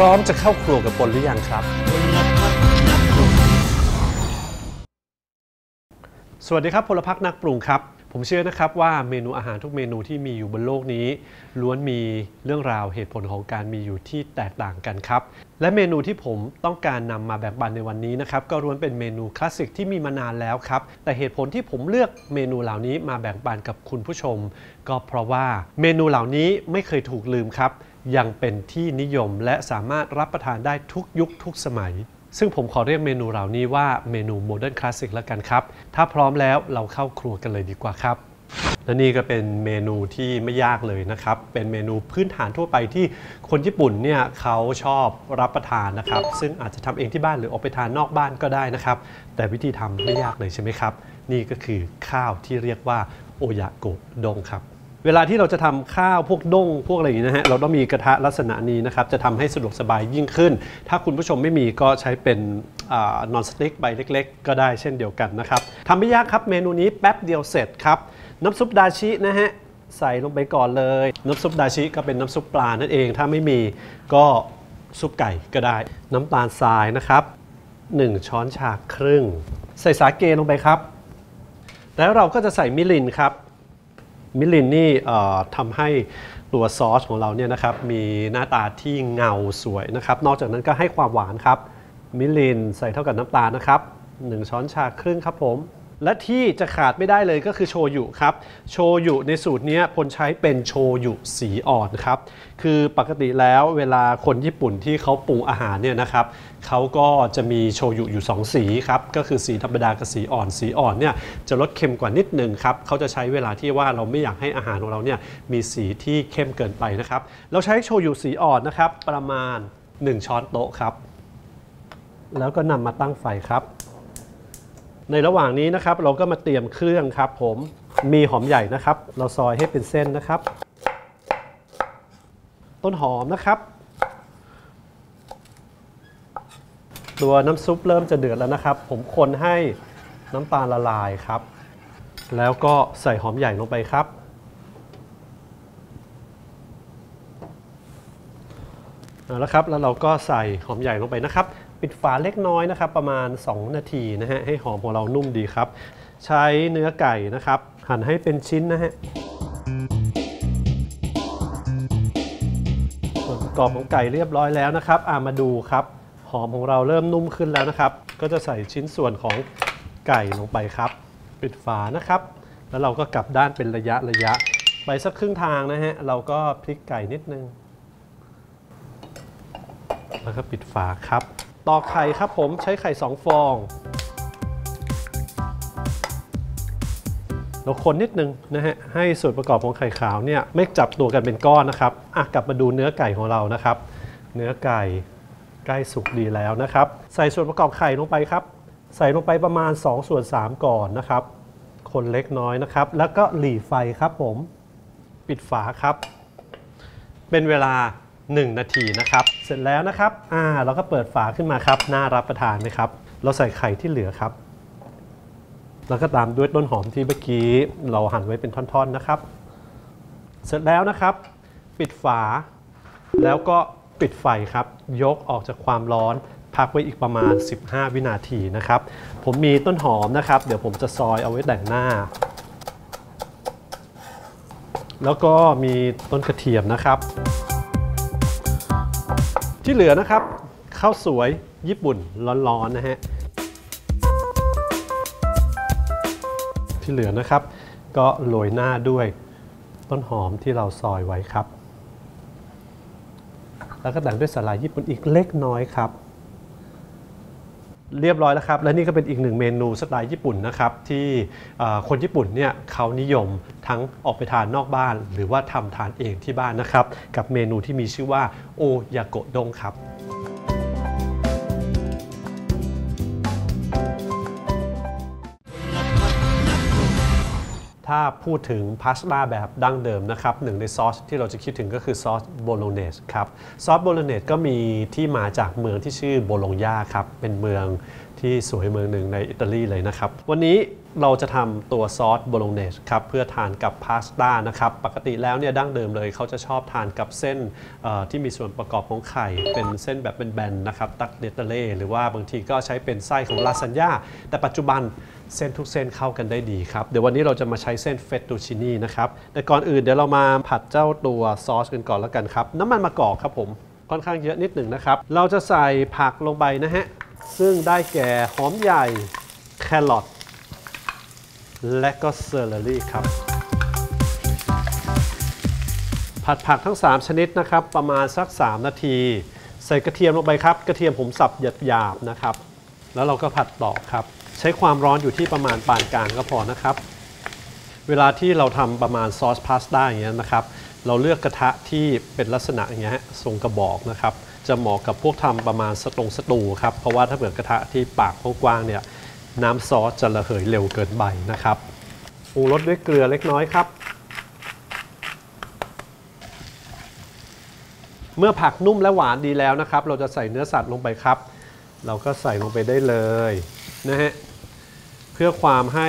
ร้อมจะเข้าครัวกับปนหรือยังครับ สวัสดีครับพลพักนักปรุงครับ ผมเชื่อนะครับว่าเมนูอาหารทุกเมนูที่มีอยู่บนโลกนี้ ล้วนมีเรื่องราวเหตุผลของการมีอยู่ที่แตกต่างกันครับ และเมนูที่ผมต้องการนำมาแบ่งปันในวันนี้นะครับก็ล้วนเป็นเมนูคลาสสิกที่มีมานานแล้วครับ แต่เหตุผลที่ผมเลือกเมนูเหล่านี้มาแบ่งปันกับคุณผู้ชม ก็เพราะว่าเมนูเหล่านี้ไม่เคยถูกลืมครับ ยังเป็นที่นิยมและสามารถรับประทานได้ทุกยุคทุกสมัย ซึ่งผมขอเรียกเมนูเหล่านี้ว่าเมนูโมเดิร์นคลาสสิกแล้วกันครับ ถ้าพร้อมแล้วเราเข้าครัวกันเลยดีกว่าครับ และนี่ก็เป็นเมนูที่ไม่ยากเลยนะครับ เป็นเมนูพื้นฐานทั่วไปที่คนญี่ปุ่นเนี่ยเขาชอบรับประทานนะครับ ซึ่งอาจจะทำเองที่บ้านหรือออกไปทานนอกบ้านก็ได้นะครับ แต่วิธีทำไม่ยากเลยใช่ไหมครับ นี่ก็คือข้าวที่เรียกว่าโอยาโกะดงครับ เวลาที่เราจะทำข้าวพวกด้งพวกอะไรอย่างนี้นะฮะเราต้องมีกระทะลักษณะนี้นะครับจะทำให้สะดวกสบายยิ่งขึ้น ถ้าคุณผู้ชมไม่มีก็ใช้เป็นนอนสติ๊กใบเล็ก ๆ ก็ได้เช่นเดียวกันนะครับทำไม่ยากครับเมนูนี้แป๊บเดียวเสร็จครับน้ำซุปดาชินะฮะใส่ลงไปก่อนเลย น้ำซุปดาชิก็เป็นน้ำซุปปลานั่นเอง ถ้าไม่มีก็ซุปไก่ก็ได้ น้ำตาลทรายนะครับ 1 ช้อนชาครึ่ง ใส่สาเกลงไปครับ แล้วเราก็จะใส่มิลินครับ มิลินนี่ทำให้ตัวซอสของเราเนี่ยนะครับมีหน้าตาที่เงาสวยนะครับ นอกจากนั้นก็ให้ความหวานครับ มิลินใส่เท่ากับน้ำตาลนะครับ 1 ช้อนชาครึ่งครับผม และที่จะขาดไม่ได้เลยก็คือโชยุครับ โชยุในสูตรนี้พลใช้เป็นโชยุสีอ่อนครับ คือปกติแล้วเวลาคนญี่ปุ่นที่เขาปรุงอาหารเนี่ยนะครับเขาก็จะมีโชยุอยู่ 2 สีครับ ก็คือสีธรรมดากับสีอ่อน สีอ่อนเนี่ยจะลดเค็มกว่านิดหนึ่งครับเขาจะใช้เวลาที่ว่าเราไม่อยากให้อาหารของเราเนี่ยมีสีที่เข้มเกินไปนะครับ เราใช้โชยุสีอ่อนนะครับประมาณ 1 ช้อนโต๊ะครับ แล้วก็นำมาตั้งไฟครับ ในระหว่างนี้นะครับเราก็มาเตรียมเครื่องครับผมมีหอมใหญ่นะครับ เราซอยให้เป็นเส้นนะครับ ต้นหอมนะครับ ตัวน้ำซุปเริ่มจะเดือดแล้วนะครับ ผมคนให้น้ำตาลละลายครับ แล้วก็ใส่หอมใหญ่ลงไปครับ แล้วครับแล้วเราก็ใส่หอมใหญ่ลงไปนะครับ ปิดฝาเล็กน้อยนะครับประมาณ 2 นาทีนะฮะให้หอมของเรานุ่มดีครับ ใช้เนื้อไก่นะครับ หั่นให้เป็นชิ้นนะฮะส่วนประกอบของไก่เรียบร้อยแล้วนะครับอามาดูครับ หอมของเราเริ่มนุ่มขึ้นแล้วนะครับ ก็จะใส่ชิ้นส่วนของไก่ลงไปครับ ปิดฝานะครับ แล้วเราก็กลับด้านเป็นระยะระยะ ไปสักครึ่งทางนะฮะเราก็พลิกไก่นิดนึงแล้วก็ปิดฝาครับ ตอกไข่ครับผมใช้ไข่ 2 ฟองเราคนนิดนึงนะฮะให้ส่วนประกอบของไข่ขาวเนี่ยไม่จับตัวกันเป็นก้อนนะครับอะกลับมาดูเนื้อไก่ของเรานะครับ เนื้อไก่ใกล้สุกดีแล้วนะครับ ใส่ส่วนประกอบไข่ลงไปครับ ใส่ลงไปประมาณ 2 ส่วน 3 ก่อนนะครับ คนเล็กน้อยนะครับ แล้วก็หลีไฟครับผมปิดฝาครับ เป็นเวลา 1 นาทีนะครับ เสร็จแล้วนะครับอ่าเราก็เปิดฝาขึ้นมาครับ น่ารับประทานไหมครับ เราใส่ไข่ที่เหลือครับ แล้วก็ตามด้วยต้นหอมที่เมื่อกี้เราหั่นไว้เป็นท่อนๆนะครับ เสร็จแล้วนะครับ ปิดฝา แล้วก็ปิดไฟครับ ยกออกจากความร้อนพักไว้อีกประมาณ 15 วินาทีนะครับ ผมมีต้นหอมนะครับ เดี๋ยวผมจะซอยเอาไว้แต่งหน้า แล้วก็มีต้นกระเทียมนะครับ ที่เหลือนะครับข้าวสวยญี่ปุ่นร้อนๆนะฮะที่เหลือนะครับ ก็โรยหน้าด้วยต้นหอมที่เราซอยไว้ครับ แล้วก็แต่งด้วยสาหร่ายญี่ปุ่นอีกเล็กน้อยครับ เรียบร้อยแล้วครับ และนี่ก็เป็นอีกหนึ่งเมนูสไตล์ญี่ปุ่นนะครับ ที่คนญี่ปุ่นเนี่ยเขานิยมทั้งออกไปทานนอกบ้าน หรือว่าทำทานเองที่บ้านนะครับ กับเมนูที่มีชื่อว่าโอยาโกะดงครับ ถ้าพูดถึงพาสต้าแบบดั้งเดิมนะครับหนึ่งในซอสที่เราจะคิดถึงก็คือซอสโบโลเนสครับซอสโบโลเนสก็มีที่มาจากเมืองที่ชื่อโบโลญญาครับเป็นเมืองที่สวยเมืองหนึ่งในอิตาลีเลยนะครับ วันนี้ เราจะทำตัวซอสโบโลเนสครับเพื่อทานกับพาสต้านะครับปกติแล้วเนี่ยดั้งเดิมเลยเขาจะชอบทานกับเส้นที่มีส่วนประกอบของไข่ เป็นเส้นแบบเป็นแบนๆนะครับตักเดตเล่หรือว่าบางทีก็ใช้เป็นไส้ของลาซานญ่าแต่ปัจจุบันเส้นทุกเส้นเข้ากันได้ดีครับ เดี๋ยววันนี้เราจะมาใช้เส้นเฟตตูชินีนะครับ แต่ก่อนอื่นเดี๋ยวเรามาผัดเจ้าตัวซอสกันก่อนแล้วกันครับ น้ำมันมะกอกครับผมค่อนข้างเยอะนิดหนึ่งนะครับ เราจะใส่ผักลงไปนะฮะซึ่งได้แก่หอมใหญ่แครอท และก็เซอร์เรอรี่ครับ ผัดผักทั้ง 3 ชนิดนะครับ ประมาณสัก 3 นาที ใส่กระเทียมลงไปครับ กระเทียมผมสับหยาบๆนะครับ แล้วเราก็ผัดต่อครับ ใช้ความร้อนอยู่ที่ประมาณปานกลางก็พอนะครับ เวลาที่เราทำประมาณซอสพาสต้าอย่างเงี้ยนะครับ เราเลือกกระทะที่เป็นลักษณะอย่างเงี้ยทรงกระบอกนะครับ จะเหมาะกับพวกทำประมาณสตรงสตูครับ เพราะว่าถ้าเกิดกระทะที่ปากกว้างๆเนี่ย น้ำซอสจะระเหยเร็วเกินไปนะครับปรุงรสด้วยเกลือเล็กน้อยครับ เมื่อผักนุ่มและหวานดีแล้วนะครับ เราจะใส่เนื้อสัตว์ลงไปครับ เราก็ใส่ลงไปได้เลยนะฮะเพื่อความให้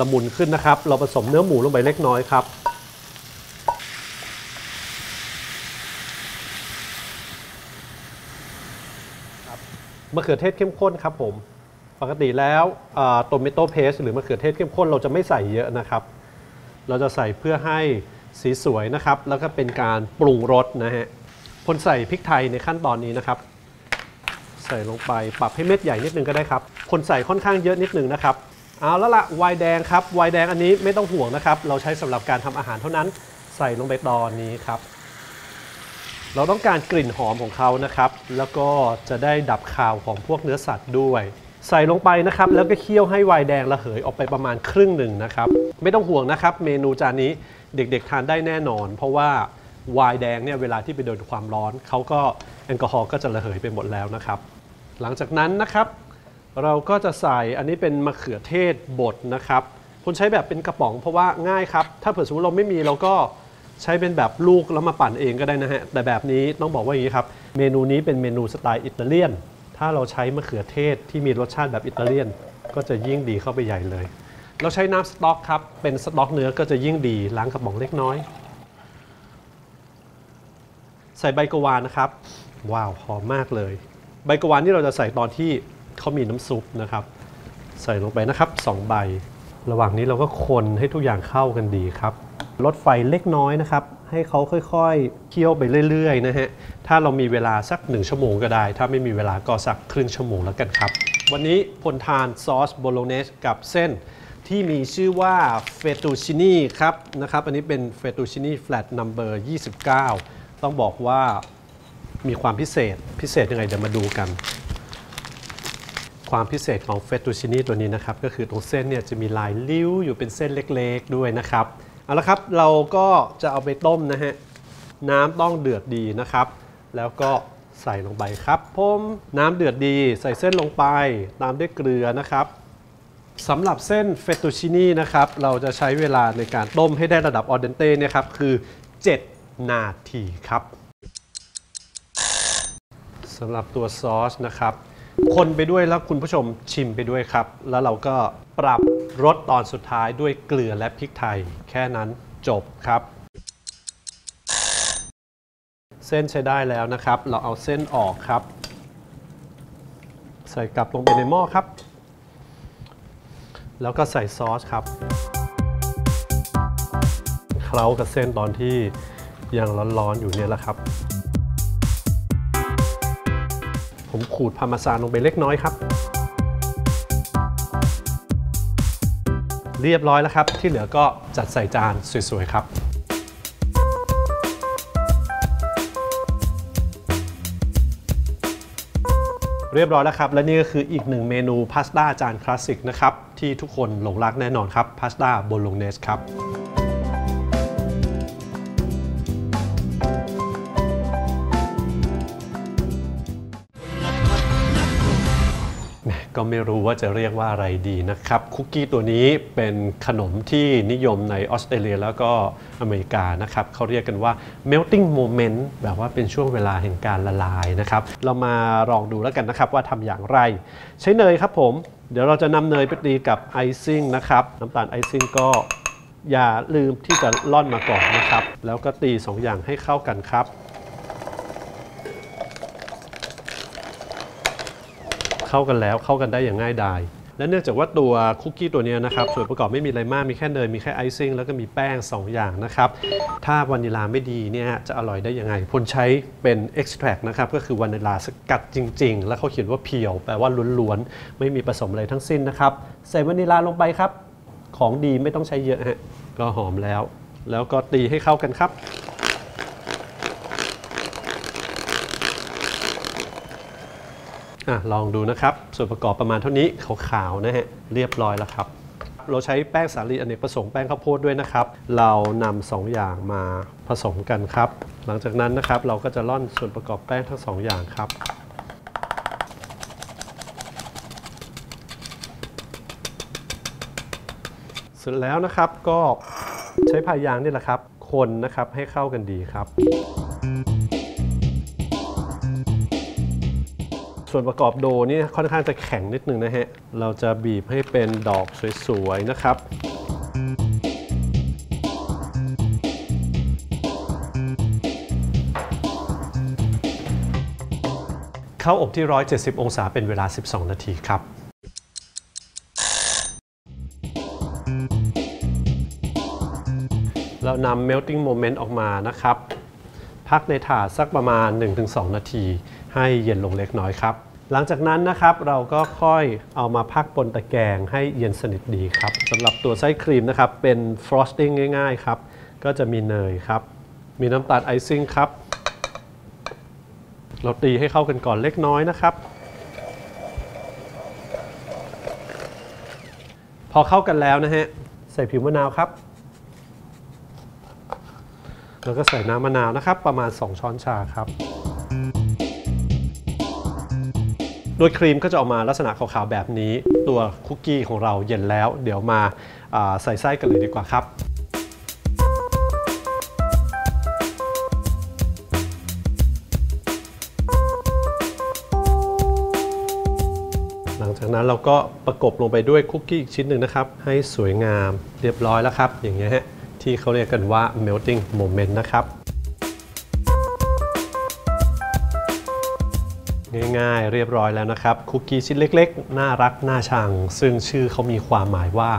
ละมุนขึ้นนะครับ เราผสมเนื้อหมูลงไปเล็กน้อยครับมะเขือเทศเข้มข้นครับผม ปกติแล้วโตเมโต้เพสหรือมะเขือเทศเข้มข้นเราจะไม่ใส่เยอะนะครับ เราจะใส่เพื่อให้สีสวยนะครับ แล้วก็เป็นการปรุงรสนะฮะคนใส่พริกไทยในขั้นตอนนี้นะครับ ใส่ลงไปปรับให้เม็ดใหญ่นิดนึงก็ได้ครับ คนใส่ค่อนข้างเยอะนิดนึงนะครับเอาแล้วละไวน์แดงครับไวน์แดงอันนี้ไม่ต้องห่วงนะครับ เราใช้สำหรับการทำอาหารเท่านั้นใส่ลงไปตอนนี้ครับ เราต้องการกลิ่นหอมของเขานะครับ แล้วก็จะได้ดับคาวของพวกเนื้อสัตว์ด้วย ใส่ลงไปนะครับแล้วก็เคี่ยวให้ไวน์แดงระเหยออกไปประมาณครึ่งหนึ่งนะครับไม่ต้องห่วงนะครับ เมนูจานนี้เด็กๆทานได้แน่นอน เพราะว่าไวน์แดงเนี่ยเวลาที่ไปโดนความร้อนเขาก็แอลกอฮอล์ก็จะระเหยไปหมดแล้วนะครับ หลังจากนั้นนะครับเราก็จะใส่อันนี้เป็นมะเขือเทศบดนะครับคนใช้แบบเป็นกระป๋องเพราะว่าง่ายครับ ถ้าเผื่อสมมติเราไม่มีเราก็ใช้เป็นแบบลูกแล้วมาปั่นเองก็ได้นะฮะแต่แบบนี้ต้องบอกว่าอย่างนี้ครับ เมนูนี้เป็นเมนูสไตล์อิตาเลียน ถ้าเราใช้มะเขือเทศที่มีรสชาติแบบอิตาเลียน ก็จะยิ่งดีเข้าไปใหญ่เลย เราใช้น้ำสต๊อกครับ เป็นสต๊อกเนื้อก็จะยิ่งดีล้างกระป๋องเล็กน้อย ใส่ใบกวานนะครับ ว้าวหอมมากเลย ใบกวานที่เราจะใส่ตอนที่เขามีน้ำซุปนะครับ ใส่ลงไปนะครับ2ใบ ระหว่างนี้เราก็คนให้ทุกอย่างเข้ากันดีครับลดไฟเล็กน้อยนะครับ ให้เขาค่อยๆเคี่ยวไปเรื่อยๆนะฮะ ถ้าเรามีเวลาสัก 1 ชั่วโมงก็ได้ ถ้าไม่มีเวลาก็สักครึ่งชั่วโมงแล้วกันครับ วันนี้พลทานซอสโบโลเนสกับเส้นที่มีชื่อว่าเฟตูชินีครับนะครับ อันนี้เป็นเฟตูชินีแฟลตนัมเบอร์29 ต้องบอกว่ามีความพิเศษพิเศษยังไงเดี๋ยวมาดูกัน ความพิเศษของเฟตตูชินีตัวนี้นะครับ ก็คือตรงเส้นเนี่ยจะมีลายลิ้วอยู่เป็นเส้นเล็กๆด้วยนะครับ เอาละครับเราก็จะเอาไปต้มนะฮะน้ำต้องเดือดดีนะครับ แล้วก็ใส่ลงไปครับผมน้ำเดือดดีใส่เส้นลงไปตามด้วยเกลือนะครับสำหรับเส้นเฟตตูชินีนะครับ เราจะใช้เวลาในการต้มให้ได้ระดับออเดนเต้เนี่ยครับ คือ 7 นาทีครับสำหรับตัวซอสนะครับ คนไปด้วยแล้วคุณผู้ชมชิมไปด้วยครับ แล้วเราก็ปรับรสตอนสุดท้ายด้วยเกลือและพริกไทย แค่นั้นจบครับ เส้นใช้ได้แล้วนะครับ เราเอาเส้นออกครับ ใส่กลับลงไปในหม้อครับ แล้วก็ใส่ซอสครับเคล้ากับเส้นตอนที่ยังร้อนๆอยู่เนี่ยแหละครับ ผมขูดพาร์มาซานลงไปเล็กน้อยครับ เรียบร้อยแล้วครับ ที่เหลือก็จัดใส่จานสวยๆครับเรียบร้อยแล้วครับ และนี่ก็คืออีกหนึ่งเมนูพาสต้าจานคลาสสิกนะครับ ที่ทุกคนหลงรักแน่นอนครับพาสต้าโบโลเนสครับ ก็ไม่รู้ว่าจะเรียกว่าอะไรดีนะครับ คุกกี้ตัวนี้เป็นขนมที่นิยมในออสเตรเลียแล้วก็อเมริกานะครับเขาเรียกกันว่า melting moment แบบว่าเป็นช่วงเวลาแห่งการละลายนะครับ เรามาลองดูแล้วกันนะครับว่าทำอย่างไร ใช้เนยครับผม เดี๋ยวเราจะนำเนยไปตีกับไอซิ่งนะครับน้ำตาลไอซิ่งก็อย่าลืมที่จะร่อนมาก่อนนะครับ แล้วก็ตีสองอย่างให้เข้ากันครับ เข้ากันแล้วเข้ากันได้อย่างง่ายดายและเนื่องจากว่าตัวคุกกี้ตัวนี้นะครับส่วนประกอบไม่มีอะไรมากมีแค่เนยมีแค่ไอซิ่งแล้วก็มีแป้ง 2 อย่างนะครับ ถ้าวานิลาไม่ดีเนี่ยจะอร่อยได้ยังไงพลใช้เป็นเอ็กซ์แทรนะครับก็คือวานิลาสกัดจริง ๆ แล้วเขาเขียนว่าเพียว แปลว่าล้วนๆ ไม่มีผสมอะไรทั้งสิ้นนะครับ ใส่วานิลาลงไปครับ ของดีไม่ต้องใช้เยอะฮะก็หอมแล้ว แล้วก็ตีให้เข้ากันครับ อะลองดูนะครับ ส่วนประกอบประมาณเท่านี้ขาวๆนะฮะเรียบร้อยแล้วครับเราใช้แป้งสาลีอเนกประสงค์แป้งข้าวโพดด้วยนะครับ เรานำสองอย่างมาผสมกันครับ หลังจากนั้นนะครับเราก็จะร่อนส่วนประกอบแป้งทั้งสองอย่างครับ เสร็จแล้วนะครับก็ใช้พายางนี่แหละครับ คนนะครับให้เข้ากันดีครับ ส่วนประกอบโดนี่ค่อนข้างจะแข็งนิดนึงนะฮะ เราจะบีบให้เป็นดอกสวยๆนะครับเข้าอบที่ 170 องศาเป็นเวลา 12 นาทีครับ เรานำ melting moment ออกมานะครับ พักในถาดสักประมาณ 1-2 นาที ให้เย็นลงเล็กน้อยครับ หลังจากนั้นนะครับเราก็ค่อยเอามาพักบนตะแกรงให้เย็นสนิทดีครับสำหรับตัวไส้ครีมนะครับเป็น frosting ง่ายๆครับก็จะมีเนยครับ มีน้ำตาลไอซิ่งครับ เราตีให้เข้ากันก่อนเล็กน้อยนะครับ พอเข้ากันแล้วนะฮะใส่ผิวมะนาวครับ แล้วก็ใส่น้ำมะนาวนะครับ ประมาณ 2 ช้อนชาครับ โดยครีมก็จะออกมาลักษณะขาวๆแบบนี้ ตัวคุกกี้ของเราเย็นแล้ว เดี๋ยวมาาใส่ไส้กันเลยดีกว่าครับหลังจากนั้นเราก็ประกบลงไปด้วยคุกกี้อีกชิ้นหนึ่งนะครับ ให้สวยงามเรียบร้อยแล้วครับ อย่างเงี้ยฮะที่เขาเรียกกันว่า melting moment นะครับ ง่ายๆ เรียบร้อยแล้วนะครับคุกกี้ชิ้นเล็กๆ น่ารักน่าชัง ซึ่งชื่อเขามีความหมายว่า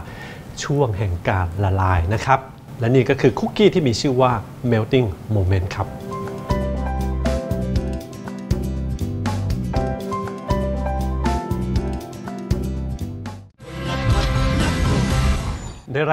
ช่วงแห่งการละลายนะครับ และนี่ก็คือคุกกี้ที่มีชื่อว่า melting moment ครับ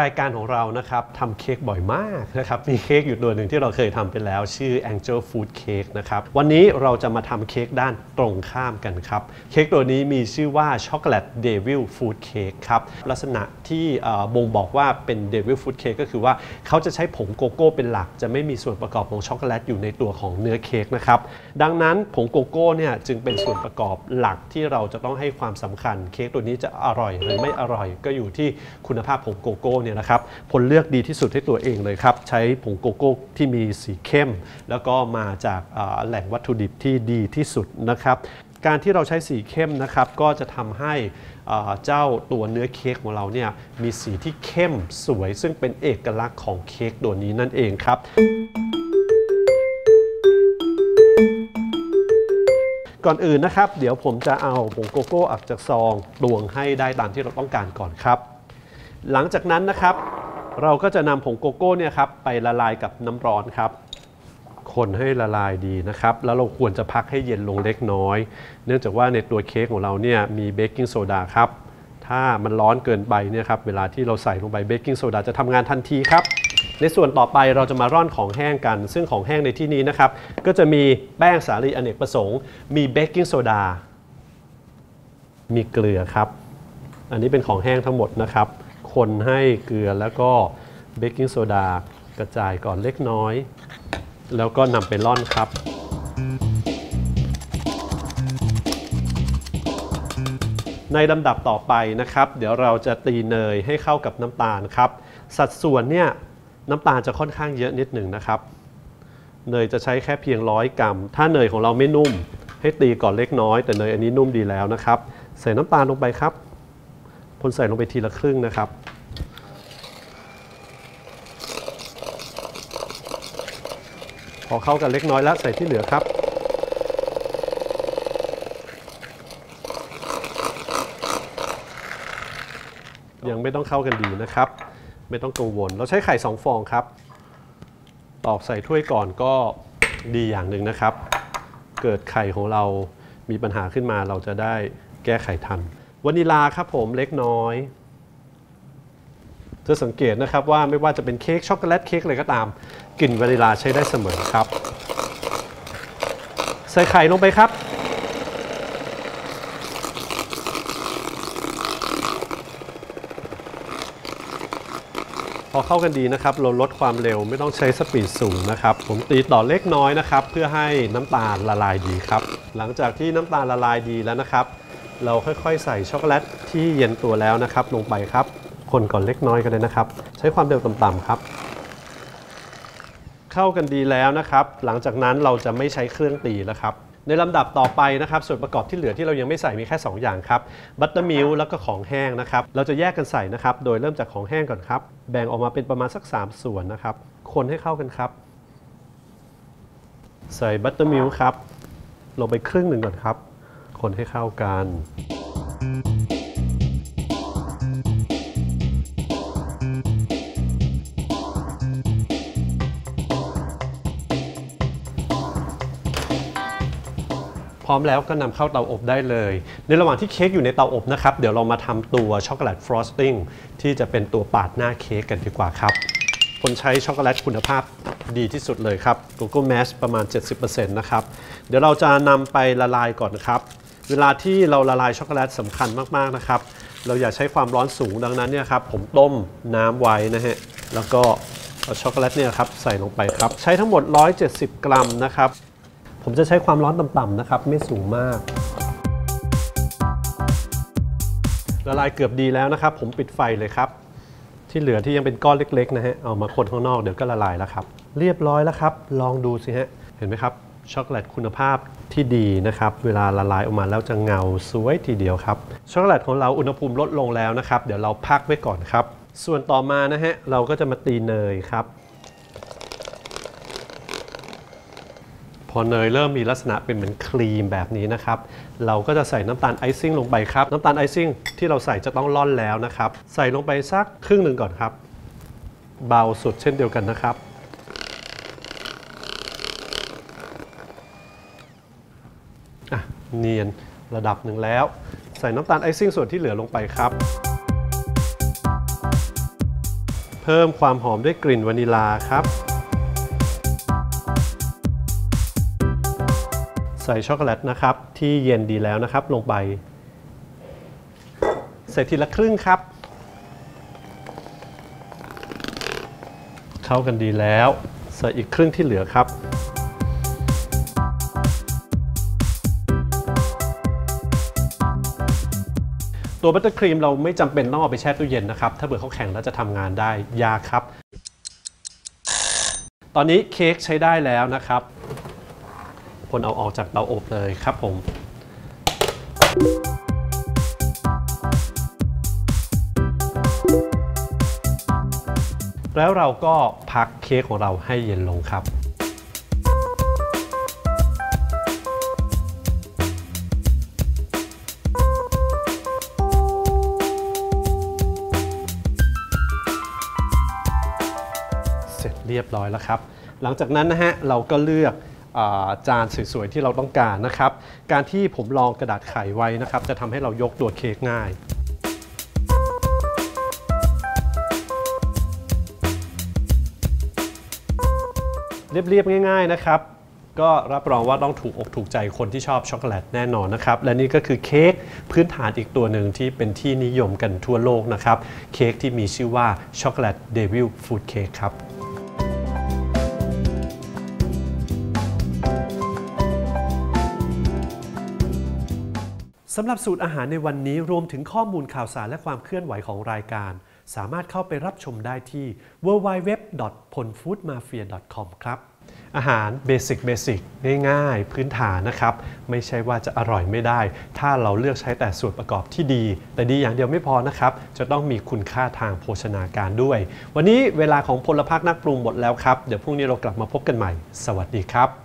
รายการของเรานะครับทำเค้กบ่อยมากนะครับมีเค้กอยู่ตัวหนึ่งที่เราเคยทำไปแล้ว ชื่อ Angel Food Cake นะครับวันนี้เราจะมาทำเค้กด้านตรงข้ามกันครับเค้กตัวนี้มีชื่อว่าช็อกโกแลตเดวิลฟู้ดเค้กครับลักษณะที่บ่งบอกว่าเป็นเดวิลฟู้ดเค้กก็คือว่าเขาจะใช้ผงโกโก้เป็นหลัก จะไม่มีส่วนประกอบของช็อกโกแลตอยู่ในตัวของเนื้อเค้กนะครับดังนั้นผงโกโก้เนี่ยจึงเป็นส่วนประกอบหลักที่เราจะต้องให้ความสำคัญ เค้กตัวนี้จะอร่อยหรือไม่อร่อยก็อยู่ที่คุณภาพผงโกโก้เนี่ยนะครับผลเลือกดีที่สุดให้ตัวเองเลยครับใช้ผงโกโก้ที่มีสีเข้ม แล้วก็มาจากแหล่งวัตถุดิบที่ดีที่สุดนะครับการที่เราใช้สีเข้มนะครับก็จะทำให้เอ่อเจ้าตัวเนื้อเค้กของเราเนี่ยมีสีที่เข้มสวย ซึ่งเป็นเอกลักษณ์ของเค้กตัวนี้นั่นเองครับก่อนอื่นนะครับ เดี๋ยวผมจะเอาผงโกโก้ออกจากซองตวงให้ได้ตามที่เราต้องการก่อนครับ หลังจากนั้นนะครับ เราก็จะนำผงโกโก้เนี่ยครับไปละลายกับน้ำร้อนครับ คนให้ละลายดีนะครับ แล้วเราควรจะพักให้เย็นลงเล็กน้อย เนื่องจากว่าในตัวเค้กของเราเนี่ยมีเบกกิ้งโซดาครับ ถ้ามันร้อนเกินไปเนี่ยครับเวลาที่เราใส่ลงไปเบกกิ้งโซดาจะทำงานทันทีครับในส่วนต่อไปเราจะมาร่อนของแห้งกัน ซึ่งของแห้งในที่นี้นะครับ ก็จะมีแป้งสาลีอเนกประสงค์ มีเบกกิ้งโซดา มีเกลือครับ อันนี้เป็นของแห้งทั้งหมดนะครับ คนให้เกลือแล้วก็เบกกิ้งโซดากระจายก่อนเล็กน้อย แล้วก็นำไปร่อนครับ ในลำดับต่อไปนะครับ เดี๋ยวเราจะตีเนยให้เข้ากับน้ำตาลครับ สัดส่วนเนี่ยน้ำตาลจะค่อนข้างเยอะนิดหนึ่งนะครับ เนยจะใช้แค่เพียงร้อยกรัม ถ้าเนยของเราไม่นุ่ม ให้ตีก่อนเล็กน้อย แต่เนยอันนี้นุ่มดีแล้วนะครับ ใส่น้ำตาลลงไปครับ คนใส่ลงไปทีละครึ่งนะครับพอเข้ากันเล็กน้อยแล้วใส่ที่เหลือครับ ยังไม่ต้องเข้ากันดีนะครับ ไม่ต้องกังวล เราใช้ไข่2ฟองครับ ตอกใส่ถ้วยก่อนก็ดีอย่างหนึ่งนะครับ เกิดไข่ของเรามีปัญหาขึ้นมาเราจะได้แก้ไขทัน วานิลาครับผมเล็กน้อยจะสังเกตนะครับว่าไม่ว่าจะเป็นเค้กช็อกโกแลตเค้กอะไรก็ตามกลิ่นวานิลาใช้ได้เสมอครับ ใส่ไข่ลงไปครับ พอเข้ากันดีนะครับเราลดความเร็วไม่ต้องใช้สปีดสูงนะครับ ผมตีต่อเล็กน้อยนะครับ เพื่อให้น้ำตาลละลายดีครับ หลังจากที่น้ำตาลละลายดีแล้วนะครับ เราค่อยๆ ใส่ช็อกโกแลตที่เย็นตัวแล้วนะครับ ลงไปครับ คนก่อนเล็กน้อยกันเลยนะครับ ใช้ความเร็วต่ำๆครับ เข้ากันดีแล้วนะครับ หลังจากนั้นเราจะไม่ใช้เครื่องตีแล้วครับ ในลำดับต่อไปนะครับ ส่วนประกอบที่เหลือที่เรายังไม่ใส่มีแค่ 2 อย่างครับบัตเตอร์มิลแล้วก็ของแห้งนะครับ เราจะแยกกันใส่นะครับ โดยเริ่มจากของแห้งก่อนครับ แบ่งออกมาเป็นประมาณสัก 3 ส่วนนะครับ คนให้เข้ากันครับ ใส่บัตเตอร์มิลครับลงไปครึ่งหนึ่งก่อนครับ คนให้เข้ากันพร้อมแล้วก็นำเข้าเตาอบได้เลย ในระหว่างที่เค้กอยู่ในเตาอบนะครับ เดี๋ยวเรามาทำตัวช็อกโกแลตฟรอสติ้งที่จะเป็นตัวปาดหน้าเค้กกันดีกว่าครับ คนใช้ช็อกโกแลตคุณภาพดีที่สุดเลยครับโกโก้แมชประมาณ 70%นะครับ เดี๋ยวเราจะนำไปละลายก่อนครับ เวลาที่เราละลายช็อกโกแลตสำคัญมากๆนะครับ เราอย่าใช้ความร้อนสูงดังนั้นเนี่ยครับผมต้มน้ำไว้นะฮะแล้วก็เอาช็อกโกแลตเนี่ยครับใส่ลงไปครับ ใช้ทั้งหมด 170 กรัมนะครับ ผมจะใช้ความร้อนต่ำๆนะครับ ไม่สูงมากละลายเกือบดีแล้วนะครับ ผมปิดไฟเลยครับ ที่เหลือที่ยังเป็นก้อนเล็ก ๆ นะฮะเอามาคนข้างนอกเดี๋ยวก็ละลายแล้วครับ เรียบร้อยแล้วครับ ลองดูสิฮะเห็นไหมครับ ช็อกโกแลตคุณภาพที่ดีนะครับ เวลาละลายออกมาแล้วจะเงาสวยทีเดียวครับ ช็อกโกแลตของเราอุณหภูมิลดลงแล้วนะครับ เดี๋ยวเราพักไว้ก่อนครับ ส่วนต่อมานะฮะเราก็จะมาตีเนยครับ พอเนยเริ่มมีลักษณะเป็นเหมือนครีมแบบนี้นะครับ เราก็จะใส่น้ำตาลไอซิ่งลงไปครับ น้ำตาลไอซิ่งที่เราใส่จะต้องร่อนแล้วนะครับ ใส่ลงไปสักครึ่งหนึ่งก่อนครับ เบาสุดเช่นเดียวกันนะครับอะ เนียนระดับหนึ่งแล้ว ใส่น้ำตาลไอซิ่งส่วนที่เหลือลงไปครับ เพิ่มความหอมด้วยกลิ่นวานิลาครับ ใส่ช็อกโกแลตนะครับ ที่เย็นดีแล้วนะครับลงไป ใส่ทีละครึ่งครับ เข้ากันดีแล้ว ใส่อีกครึ่งที่เหลือครับ ตัวบัตเตอร์ครีมเราไม่จำเป็นต้องเอาไปแช่ตู้เย็นนะครับ ถ้าเบื่อเขาแข็งแล้วจะทำงานได้ยากครับ ตอนนี้เค้กใช้ได้แล้วนะครับคนเอาออกจากเตาอบเลยครับผมแล้วเราก็พักเค้กของเราให้เย็นลงครับ เรียบร้อยแล้วครับ หลังจากนั้นนะฮะเราก็เลือกอจานสวยๆที่เราต้องการนะครับ การที่ผมลองกระดาษไขไว้นะครับ จะทำให้เรายกตัวเค้กง่ายเรียบๆง่าย ๆนะครับ ก็รับรองว่าต้องถูกอกถูกใจคนที่ชอบช็อกโกแลตแน่นอนนะครับ และนี่ก็คือเค้กพื้นฐานอีกตัวหนึ่งที่เป็นที่นิยมกันทั่วโลกนะครับ เค้กที่มีชื่อว่าช็อกโกแลตเดวิลฟูดเค้กครับ สำหรับสูตรอาหารในวันนี้รวมถึงข้อมูลข่าวสารและความเคลื่อนไหวของรายการ สามารถเข้าไปรับชมได้ที่ www.ponfoodmafia.com ครับ อาหารเบสิกเบสิกง่ายๆ พื้นฐานนะครับ ไม่ใช่ว่าจะอร่อยไม่ได้ ถ้าเราเลือกใช้แต่ส่วนประกอบที่ดี แต่ดีอย่างเดียวไม่พอนะครับ จะต้องมีคุณค่าทางโภชนาการด้วย วันนี้เวลาของพลพักนักปรุงหมดแล้วครับ เดี๋ยวพรุ่งนี้เรากลับมาพบกันใหม่ สวัสดีครับ